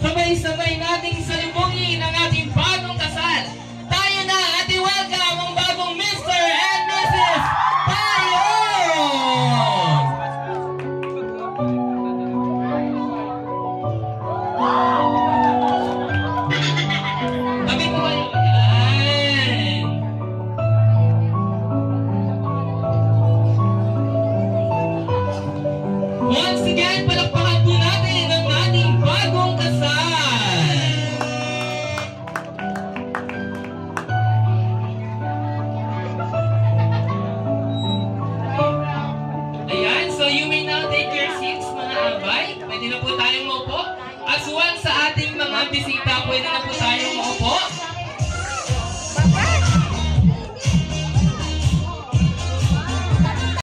sabay-sabay nating salubungin ang tayo may now-taker seats, mga abay. Pwede na po tayong maupo. As one sa ating mga bisita, pwede na po tayong